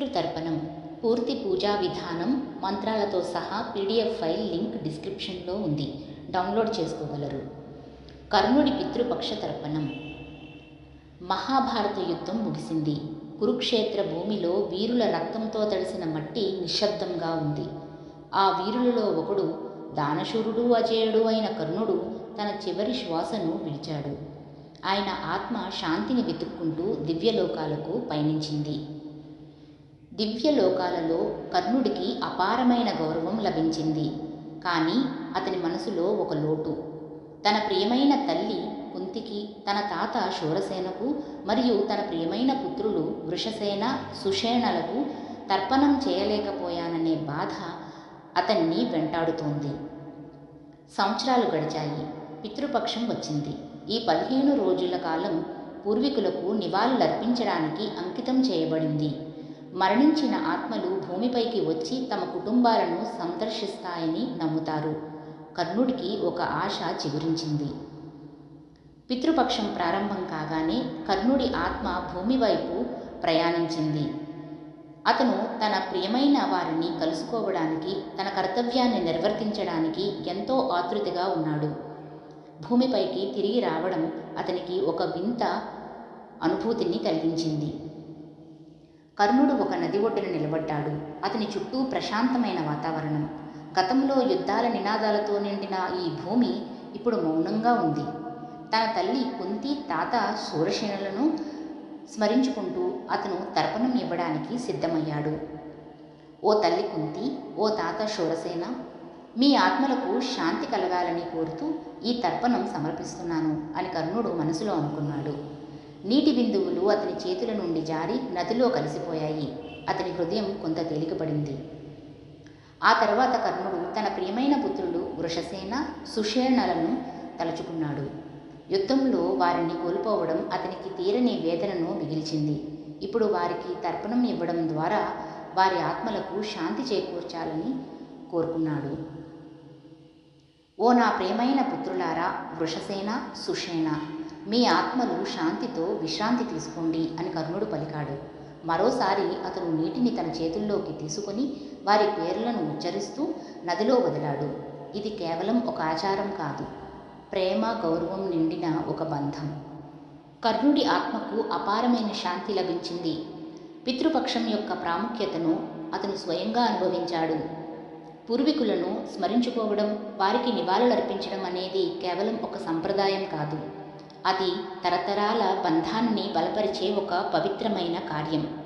పితృతర్పణం పూర్తి పూజా విధానం మంత్రాలతో సహా పీడిఎఫ్ ఫైల్ లింక్ డిస్క్రిప్షన్లో ఉంది. డౌన్లోడ్ చేసుకోగలరు. కర్ణుడి పితృపక్ష తర్పణం. మహాభారత యుద్ధం ముగిసింది. కురుక్షేత్ర భూమిలో వీరుల రక్తంతో తడిసిన మట్టి నిశ్శబ్దంగా ఉంది. ఆ వీరులలో ఒకడు దానశూరుడు అజేయుడు అయిన కర్ణుడు తన చివరి శ్వాసను విడిచాడు. ఆయన ఆత్మ శాంతిని వెతుక్కుంటూ దివ్యలోకాలకు పయనించింది. దివ్యలోకాలలో కర్ణుడికి అపారమైన గౌరవం లభించింది. కానీ అతని మనసులో ఒక లోటు. తన ప్రియమైన తల్లి కుంతికి తన తాత శూరసేనకు మరియు తన ప్రియమైన పుత్రులు వృషసేన సుషేణలకు తర్పణం చేయలేకపోయాననే బాధ అతన్ని వెంటాడుతోంది. సంవత్సరాలు గడిచాయి. పితృపక్షం వచ్చింది. ఈ పదిహేను రోజుల కాలం పూర్వీకులకు నివాళులర్పించడానికి అంకితం చేయబడింది. మరణించిన ఆత్మలు భూమిపైకి వచ్చి తమ కుటుంబాలను సందర్శిస్తాయని నమ్ముతారు. కర్ణుడికి ఒక ఆశ చిగురించింది. పితృపక్షం ప్రారంభం కాగానే కర్ణుడి ఆత్మ భూమి వైపు ప్రయాణించింది. అతను తన ప్రియమైన వారిని కలుసుకోవడానికి తన కర్తవ్యాన్ని నిర్వర్తించడానికి ఎంతో ఆతృతగా ఉన్నాడు. భూమిపైకి తిరిగి రావడం అతనికి ఒక వింత అనుభూతిని కలిగించింది. కర్ణుడు ఒక నది ఒడ్డున నిలబడ్డాడు. అతని చుట్టూ ప్రశాంతమైన వాతావరణం. గతంలో యుద్ధాల నినాదాలతో నిండిన ఈ భూమి ఇప్పుడు మౌనంగా ఉంది. తన తల్లి కుంతి తాత సూరసేనులను స్మరించుకుంటూ అతను తర్పణం ఇవ్వడానికి సిద్ధమయ్యాడు. ఓ తల్లి కుంతి ఓ తాత శూరసేన మీ ఆత్మలకు శాంతి కలగాలని కోరుతూ ఈ తర్పణం సమర్పిస్తున్నాను అని కర్ణుడు మనసులో అనుకున్నాడు. నీటి బిందువులు అతని చేతుల నుండి జారి నదిలో కలిసిపోయాయి. అతని హృదయం కొంత తేలికపడింది. ఆ తర్వాత కర్ణుడు తన ప్రియమైన పుత్రులు వృషసేన సుషేణలను తలుచుకున్నాడు. యుద్ధంలో వారిని కోల్పోవడం అతనికి తీరని వేదనను మిగిల్చింది. ఇప్పుడు వారికి తర్పణం ఇవ్వడం ద్వారా వారి ఆత్మలకు శాంతి చేకూర్చాలని కోరుకున్నాడు. ఓ నా ప్రేమైన పుత్రులారా వృషసేన సుషేణ మీ ఆత్మలు శాంతితో విశ్రాంతి తీసుకోండి అని కర్ణుడు పలికాడు. మరోసారి అతను నీటిని తన చేతుల్లోకి తీసుకొని వారి పేర్లను ఉచ్చరిస్తూ నదిలో వదిలాడు. ఇది కేవలం ఒక ఆచారం కాదు. ప్రేమ గౌరవం నిండిన ఒక బంధం. కర్ణుడి ఆత్మకు అపారమైన శాంతి లభించింది. పితృపక్షం యొక్క ప్రాముఖ్యతను అతను స్వయంగా అనుభవించాడు. పూర్వీకులను స్మరించుకోవడం వారికి నివాళులర్పించడం అనేది కేవలం ఒక సంప్రదాయం కాదు. అది తరతరాల బంధాన్ని బలపరిచే ఒక పవిత్రమైన కార్యం.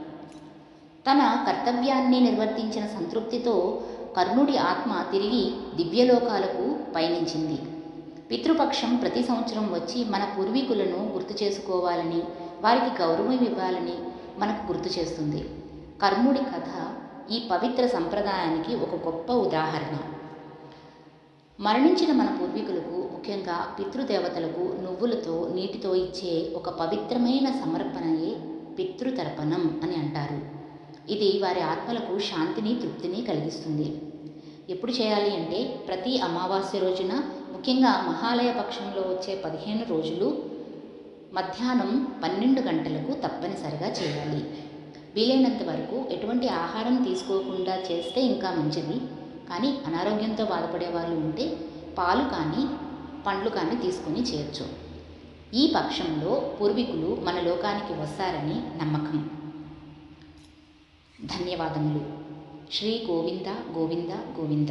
తన కర్తవ్యాన్ని నిర్వర్తించిన సంతృప్తితో కర్ణుడి ఆత్మ తిరిగి దివ్యలోకాలకు పయనించింది. పితృపక్షం ప్రతి సంవత్సరం వచ్చి మన పూర్వీకులను గుర్తు చేసుకోవాలని వారికి గౌరవం ఇవ్వాలని మనకు గుర్తు చేస్తుంది. కర్ణుడి కథ ఈ పవిత్ర సంప్రదాయానికి ఒక గొప్ప ఉదాహరణ. మరణించిన మన పూర్వీకులకు ముఖ్యంగా పితృదేవతలకు నువ్వులతో నీటితో ఇచ్చే ఒక పవిత్రమైన సమర్పణయే పితృతర్పణం అని అంటారు. ఇది వారి ఆత్మలకు శాంతిని తృప్తిని కలిగిస్తుంది. ఎప్పుడు చేయాలి అంటే ప్రతి అమావాస్య రోజున ముఖ్యంగా మహాలయ పక్షంలో వచ్చే పదిహేను రోజులు మధ్యాహ్నం పన్నెండు గంటలకు తప్పనిసరిగా చేయాలి. వీలైనంత వరకు ఎటువంటి ఆహారం తీసుకోకుండా చేస్తే ఇంకా మంచిది. కానీ అనారోగ్యంతో బాధపడే వాళ్ళు ఉంటే పాలు కానీ పండ్లు కానీ తీసుకొని చేయొచ్చు ఈ పక్షంలో పూర్వీకులు మన లోకానికి వస్తారని నమ్మకం. ధన్యవాదములు. శ్రీ గోవింద గోవింద గోవింద.